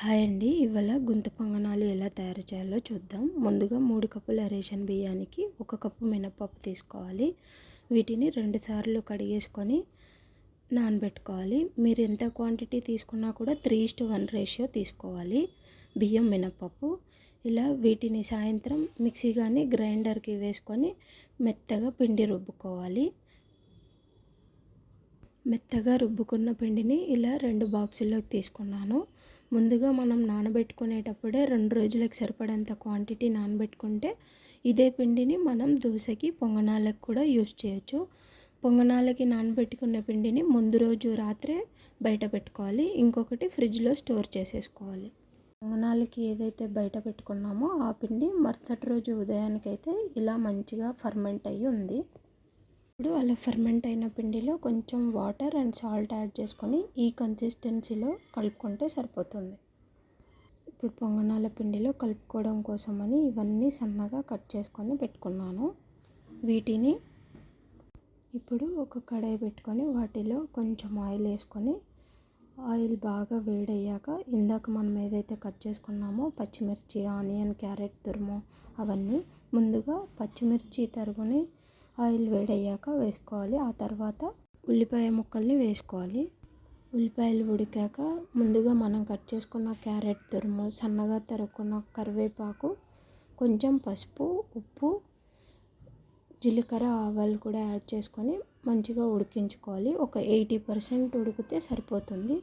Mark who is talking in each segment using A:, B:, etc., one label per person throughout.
A: Hi అండి. ఇవాళ గుంత పొంగనాలు ఎలా తయారు చేయాలో చూద్దాం. ముందుగా మూడు కప్పుల రేషన్ బియ్యానికి ఒక కప్పు మినపప్పు తీసుకోవాలి. వీటిని రెండు సార్లు కడిగేసుకొని నానబెట్టుకోవాలి. మీరు ఎంత క్వాంటిటీ తీసుకున్నా కూడా త్రీ టు వన్ రేషియో తీసుకోవాలి. బియ్యం మినపప్పు ఇలా వీటిని సాయంత్రం మిక్సీ కానీ గ్రైండర్కి వేసుకొని మెత్తగా పిండి రుబ్బుకోవాలి. మెత్తగా రుబ్బుకున్న పిండిని ఇలా రెండు బాక్సుల్లోకి తీసుకున్నాను. ముందుగా మనం నానబెట్టుకునేటప్పుడే రెండు రోజులకు సరిపడేంత క్వాంటిటీ నానబెట్టుకుంటే ఇదే పిండిని మనం దోశకి పొంగనాలకు కూడా యూజ్ చేయొచ్చు. పొంగనాలకి నానబెట్టుకున్న పిండిని ముందు రోజు రాత్రే బయట పెట్టుకోవాలి. ఇంకొకటి ఫ్రిడ్జ్లో స్టోర్ చేసేసుకోవాలి. పొంగనాలకి ఏదైతే బయట పెట్టుకున్నామో ఆ పిండి మరుసటి రోజు ఉదయానికైతే ఇలా మంచిగా ఫర్మెంట్ అయ్యి ఉంది. ఇప్పుడు అలా ఫర్మెంట్ అయిన పిండిలో కొంచెం వాటర్ అండ్ సాల్ట్ యాడ్ చేసుకొని ఈ కన్సిస్టెన్సీలో కలుపుకుంటే సరిపోతుంది. ఇప్పుడు పొంగనాల పిండిలో కలుపుకోవడం కోసమని ఇవన్నీ సన్నగా కట్ చేసుకొని పెట్టుకున్నాను. వీటిని ఇప్పుడు ఒక కడాయి పెట్టుకొని వాటిలో కొంచెం ఆయిల్ వేసుకొని ఆయిల్ బాగా వేడయ్యాక ఇందాక మనం ఏదైతే కట్ చేసుకున్నామో పచ్చిమిర్చి ఆనియన్ క్యారెట్ తురుము అవన్నీ ముందుగా పచ్చిమిర్చి తరుగుని ఆయిల్ వేడయ్యాక వేసుకోవాలి. ఆ తర్వాత ఉల్లిపాయ ముక్కల్ని వేసుకోవాలి. ఉల్లిపాయలు ఉడికాక ముందుగా మనం కట్ చేసుకున్న క్యారెట్ తురుము సన్నగా తరుక్కున్న కరివేపాకు కొంచెం పసుపు ఉప్పు జీలకర్ర ఆవాలు కూడా యాడ్ చేసుకొని మంచిగా ఉడికించుకోవాలి. ఒక ఎయిటీ పర్సెంట్ ఉడికితే సరిపోతుంది.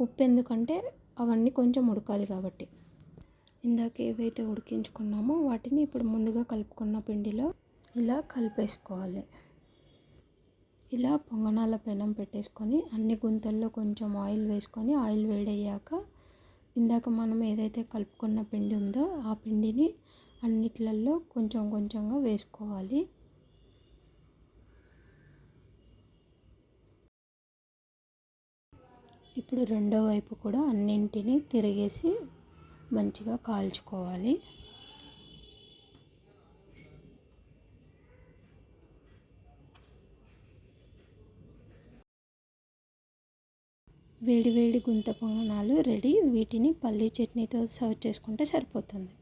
A: ఉప్పు ఎందుకంటే అవన్నీ కొంచెం ఉడకాలి కాబట్టి. ఇందాక ఏవైతే ఉడికించుకున్నామో వాటిని ఇప్పుడు ముందుగా కలుపుకున్న పిండిలో ఇలా కలిపేసుకోవాలి. ఇలా పొంగనాల పెనం పెట్టేసుకొని అన్ని గుంతల్లో కొంచెం ఆయిల్ వేసుకొని ఆయిల్ వేడయ్యాక ఇందాక మనం ఏదైతే కలుపుకున్న పిండి ఉందో ఆ పిండిని అన్నిట్లలో కొంచెం కొంచెంగా వేసుకోవాలి. ఇప్పుడు రెండో వైపు కూడా అన్నింటినీ తిరిగేసి మంచిగా కాల్చుకోవాలి. వేడి వేడి గుంత పొంగనాలు రెడీ. వీటిని పల్లీ చట్నీతో సర్వ్ చేసుకుంటే సరిపోతుంది.